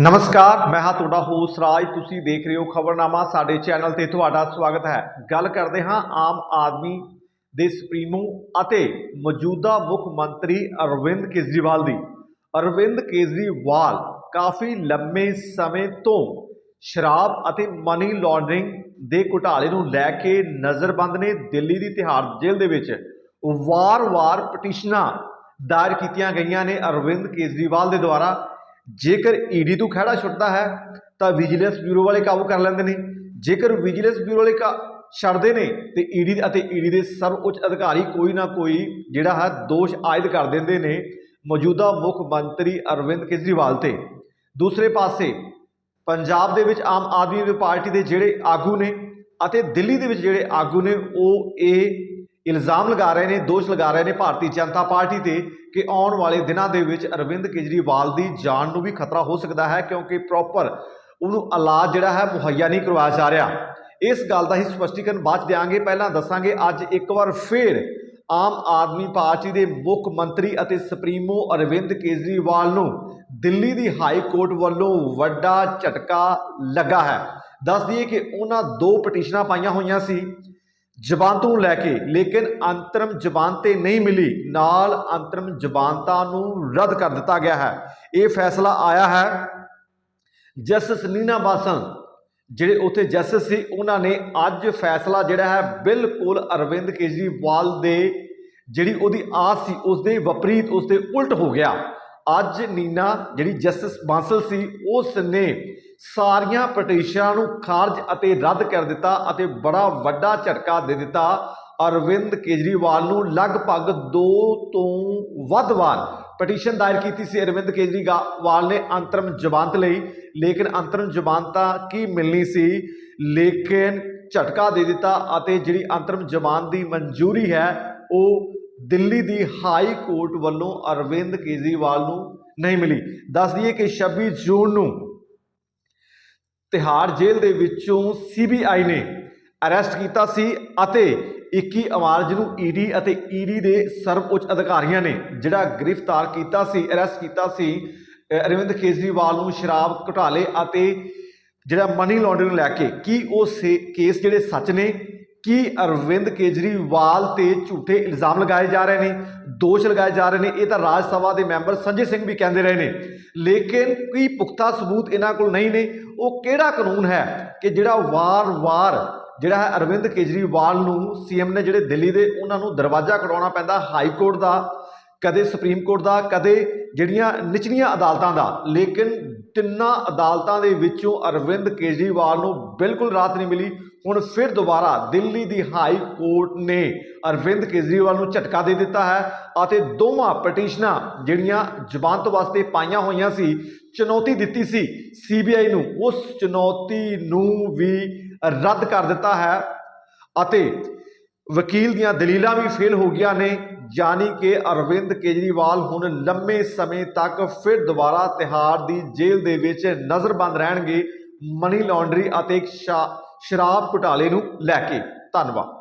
ਨਮਸਕਾਰ, ਮੈਂ ਹਾਂ ਤੁਹਾਡਾ ਹੋਸ ਰਾਜ। ਤੁਸੀਂ ਦੇਖ ਰਹੇ ਹੋ ਖਬਰਨਾਮਾ। ਸਾਡੇ ਚੈਨਲ ਤੇ ਤੁਹਾਡਾ ਸਵਾਗਤ ਹੈ। ਗੱਲ ਕਰਦੇ ਹਾਂ ਆਮ ਆਦਮੀ ਦੇ ਸੁਪਰੀਮੋ ਅਤੇ ਮੌਜੂਦਾ ਮੁੱਖ ਮੰਤਰੀ ਅਰਵਿੰਦ ਕੇਜਰੀਵਾਲ ਦੀ। ਅਰਵਿੰਦ ਕੇਜਰੀਵਾਲ ਕਾਫੀ ਲੰਮੇ ਸਮੇਂ ਤੋਂ ਸ਼ਰਾਬ ਅਤੇ ਮਨੀ ਲਾਂਡਰਿੰਗ ਦੇ ਘੁਟਾਲੇ ਨੂੰ ਲੈ ਕੇ ਨਜ਼ਰਬੰਦ ਨੇ ਦਿੱਲੀ ਦੀ ਤਿਹਾੜ ਜੇਲ੍ਹ ਦੇ ਵਿੱਚ। ਵਾਰ-ਵਾਰ ਪਟੀਸ਼ਨਾਂ ਦਾਇਰ ਕੀਤੀਆਂ ਗਈਆਂ ਨੇ ਅਰਵਿੰਦ ਕੇਜਰੀਵਾਲ ਦੇ ਦੁਆਰਾ। ਜੇਕਰ ਈਡੀ ਤੋਂ ਖਹਿੜਾ ਛੁੱਟਦਾ ਹੈ, ਤਾਂ ਵਿਜੀਲੈਂਸ ਬਿਊਰੋ ਵਾਲੇ ਕਾਬੂ ਕਰ ਲੈਂਦੇ ਨੇ। ਜੇਕਰ ਵਿਜੀਲੈਂਸ ਬਿਊਰੋ ਵਾਲੇ ਕਾ ਛੱਡਦੇ ਨੇ, ਤੇ ਈਡੀ ਅਤੇ ਈਡੀ ਦੇ ਸਰਵਉੱਚ ਅਧਿਕਾਰੀ ਕੋਈ ਨਾ ਕੋਈ ਜਿਹੜਾ ਹੈ, ਦੋਸ਼ ਆਇਦ ਕਰ ਦਿੰਦੇ ਨੇ ਮੌਜੂਦਾ ਮੁੱਖ ਮੰਤਰੀ ਅਰਵਿੰਦ ਕੇਜਰੀਵਾਲ ਤੇ। ਦੂਸਰੇ ਪਾਸੇ, ਪੰਜਾਬ ਦੇ ਵਿੱਚ ਆਮ ਆਦਮੀ ਪਾਰਟੀ ਦੇ ਜਿਹੜੇ ਆਗੂ ਨੇ ਅਤੇ ਦਿੱਲੀ ਦੇ ਵਿੱਚ ਜਿਹੜੇ ਆਗੂ ਨੇ, ਉਹ ਇਹ ਇਲਜ਼ਾਮ ਲਗਾ ਰਹੇ ਨੇ, ਦੋਸ਼ ਲਗਾ ਰਹੇ ਨੇ ਭਾਰਤੀ ਜਨਤਾ ਪਾਰਟੀ ਤੇ ਕਿ ਆਉਣ ਵਾਲੇ ਦਿਨਾਂ ਦੇ ਵਿੱਚ ਅਰਵਿੰਦ ਕੇਜਰੀਵਾਲ ਦੀ ਜਾਨ ਨੂੰ ਵੀ ਖਤਰਾ ਹੋ ਸਕਦਾ ਹੈ ਕਿਉਂਕਿ ਪ੍ਰੋਪਰ ਉਹਨੂੰ ਇਲਾਜ ਜਿਹੜਾ ਹੈ ਮੁਹੱਈਆ ਨਹੀਂ ਕਰਵਾਇਆ ਜਾ ਰਿਹਾ। ਇਸ ਗੱਲ ਦਾ ਹੀ ਸਪਸ਼ਟੀਕਰਨ ਬਾਅਦ 'ਚ ਦਿਆਂਗੇ। ਪਹਿਲਾਂ ਦੱਸਾਂਗੇ, ਅੱਜ ਇੱਕ ਵਾਰ ਫੇਰ ਆਮ ਆਦਮੀ ਪਾਰਟੀ ਦੇ ਮੁੱਖ ਮੰਤਰੀ ਅਤੇ ਸੁਪਰੀਮੋ ਅਰਵਿੰਦ ਕੇਜਰੀਵਾਲ ਨੂੰ ਦਿੱਲੀ ਦੀ ਹਾਈ ਕੋਰਟ ਵੱਲੋਂ ਵੱਡਾ ਝਟਕਾ ਲੱਗਾ ਹੈ। ਦੱਸ ਦਈਏ ਕਿ ਉਹਨਾਂ ਦੋ ਪਟੀਸ਼ਨਾਂ ਪਾਈਆਂ ਹੋਈਆਂ ਸੀ। ਜ਼ਬਾਨਤ ਨੂੰ ਲੈ ਕੇ, ਲੇਕਿਨ ਅੰਤਰਮ ਜਬਾਨ ਤੇ ਨਹੀਂ ਮਿਲੀ, ਨਾਲ ਅੰਤਰਮ ਜਬਾਨਤਾ ਨੂੰ ਰੱਦ ਕਰ ਦਿੱਤਾ ਗਿਆ ਹੈ। ਇਹ ਫੈਸਲਾ ਆਇਆ ਹੈ। ਜਸਟਿਸ ਨੀਨਾ ਬਾਸਨ, ਜਿਹੜੇ ਉੱਥੇ ਜਸਟਿਸ ਸੀ, ਉਹਨਾਂ ਨੇ ਅੱਜ ਫੈਸਲਾ ਜਿਹੜਾ ਹੈ, ਬਿਲਕੁਲ ਅਰਵਿੰਦ ਕੇਜਰੀਵਾਲ ਦੇ, ਜਿਹੜੀ ਉਹਦੀ ਆਸ ਸੀ ਉਸ ਦੇ ਵਿਪਰੀਤ ਉਸ ਦੇ ਉਲਟ ਹੋ ਗਿਆ। ਅੱਜ ਨੀਨਾ, ਜਿਹੜੀ ਜਸਟਿਸ ਬਾਂਸਲ ਸੀ, ਉਸ ਨੇ ਸਾਰੀਆਂ ਪਟੀਸ਼ਨਾਂ ਨੂੰ ਖਾਰਜ ਅਤੇ ਰੱਦ ਕਰ ਦਿੱਤਾ ਅਤੇ ਬੜਾ ਵੱਡਾ ਝਟਕਾ ਦੇ ਦਿੱਤਾ। ਅਰਵਿੰਦ ਕੇਜਰੀਵਾਲ ਨੂੰ ਲਗਭਗ 2 ਤੋਂ ਵੱਧ ਵਾਰ ਪਟੀਸ਼ਨ ਦਾਇਰ ਕੀਤੀ ਸੀ ਅਰਵਿੰਦ ਕੇਜਰੀਵਾਲ ਨੇ ਅੰਤਰਮ ਜ਼ਮਾਨਤ ਲਈ। ਲੇਕਿਨ ਅੰਤਰਮ ਜ਼ਮਾਨਤਾਂ ਕੀ ਮਿਲਣੀ ਸੀ? ਲੇਕਿਨ ਝਟਕਾ ਦੇ ਦਿੱਤਾ ਅਤੇ ਜਿਹੜੀ ਅੰਤਰਮ ਜ਼ਮਾਨਤ ਦੀ ਮਨਜ਼ੂਰੀ ਹੈ, ਉਹ ਦਿੱਲੀ ਦੀ ਹਾਈ ਕੋਰਟ ਵੱਲੋਂ ਅਰਵਿੰਦ ਕੇਜਰੀਵਾਲ ਨੂੰ ਨਹੀਂ ਮਿਲੀ। ਦੱਸ ਦਈਏ ਕਿ 26 ਜੂਨ ਨੂੰ ਤਿਹਾੜ ਜੇਲ੍ਹ ਦੇ ਵਿੱਚੋਂ ਸੀਬੀਆਈ ਨੇ ਅਰੈਸਟ ਕੀਤਾ ਸੀ ਅਤੇ 21 ਮਾਰਚ ਨੂੰ ਈਡੀ ਅਤੇ ਈਡੀ ਦੇ ਸਰਵਉੱਚ ਅਧਿਕਾਰੀਆਂ ਨੇ ਜਿਹੜਾ ਗ੍ਰਿਫਤਾਰ ਕੀਤਾ ਸੀ, ਅਰੈਸਟ ਕੀਤਾ ਸੀ ਅਰਵਿੰਦ ਕੇਜਰੀਵਾਲ ਨੂੰ ਸ਼ਰਾਬ ਘੁਟਾਲੇ ਅਤੇ ਜਿਹੜਾ ਮਨੀ ਲਾਂਡਰਿੰਗ ਲੈ ਕੇ ਕੀ ਉਹ ਸੇ- ਕੇਸ ਜਿਹੜੇ ਸੱਚ ਨੇ ਕੀ ਅਰਵਿੰਦ ਕੇਜਰੀਵਾਲ ਤੇ ਝੂਠੇ ਇਲਜ਼ਾਮ ਲਗਾਏ ਜਾ ਰਹੇ ਨੇ, ਦੋਸ਼ ਲਗਾਏ ਜਾ ਰਹੇ ਨੇ, ਇਹ ਤਾਂ ਰਾਜ ਸਭਾ ਦੇ ਮੈਂਬਰ ਸੰਜੇ ਸਿੰਘ ਵੀ ਕਹਿੰਦੇ ਰਹੇ ਨੇ। ਲੇਕਿਨ ਕੋਈ ਪੁਖਤਾ ਸਬੂਤ ਇਹਨਾਂ ਕੋਲ ਨਹੀਂ ਨੇ। ਉਹ ਕਿਹੜਾ ਕਾਨੂੰਨ ਹੈ ਕਿ ਜਿਹੜਾ ਵਾਰ-ਵਾਰ ਜਿਹੜਾ ਹੈ ਅਰਵਿੰਦ ਕੇਜਰੀਵਾਲ ਨੂੰ ਸੀਐਮ ਨੇ ਜਿਹੜੇ ਦਿੱਲੀ ਦੇ ਉਹਨਾਂ ਨੂੰ ਦਰਵਾਜ਼ਾ ਕਢਾਉਣਾ ਪੈਂਦਾ, ਹਾਈ ਕੋਰਟ ਦਾ ਕਦੇ ਸੁਪਰੀਮ ਕੋਰਟ ਦਾ, ਕਦੇ ਜਿਹੜੀਆਂ ਨਿਚਲੀਆਂ ਅਦਾਲਤਾਂ ਦਾ। ਲੇਕਿਨ ਤਿੰਨਾਂ ਅਦਾਲਤਾਂ ਦੇ ਵਿੱਚੋਂ ਅਰਵਿੰਦ ਕੇਜਰੀਵਾਲ ਨੂੰ ਬਿਲਕੁਲ ਰਾਹਤ ਨਹੀਂ ਮਿਲੀ। ਹੁਣ ਫਿਰ ਦੁਬਾਰਾ ਦਿੱਲੀ ਦੀ ਹਾਈ ਕੋਰਟ ਨੇ ਅਰਵਿੰਦ ਕੇਜਰੀਵਾਲ ਨੂੰ ਝਟਕਾ ਦੇ ਦਿੱਤਾ ਹੈ ਅਤੇ ਦੋਵਾਂ ਪਟੀਸ਼ਨਾਂ ਜਿਹੜੀਆਂ ਜ਼ਬਾਨਤ ਵਾਸਤੇ ਪਾਈਆਂ ਹੋਈਆਂ ਸੀ, ਚੁਣੌਤੀ ਦਿੱਤੀ ਸੀ। ਸੀਬੀਆਈ ਨੂੰ ਉਸ ਚੁਣੌਤੀ ਨੂੰ ਵੀ ਰੱਦ ਕਰ ਦਿੱਤਾ ਹੈ ਅਤੇ ਵਕੀਲ ਦੀਆਂ ਦਲੀਲਾਂ ਵੀ ਫੇਲ ਹੋ ਗਈਆਂ ਨੇ। ਯਾਨੀ ਕਿ ਅਰਵਿੰਦ ਕੇਜਰੀਵਾਲ ਹੁਣ ਲੰਮੇ ਸਮੇਂ ਤੱਕ ਫਿਰ ਦੁਬਾਰਾ ਤਿਹਾੜ ਦੀ ਜੇਲ੍ਹ ਦੇ ਵਿੱਚ ਨਜ਼ਰਬੰਦ ਰਹਿਣਗੇ ਮਨੀ ਲਾਂਡਰੀ ਅਤੇ ਸ਼ਾ- ਸ਼ਰਾਬ ਘੁਟਾਲੇ ਨੂੰ ਲੈ ਕੇ। ਧੰਨਵਾਦ।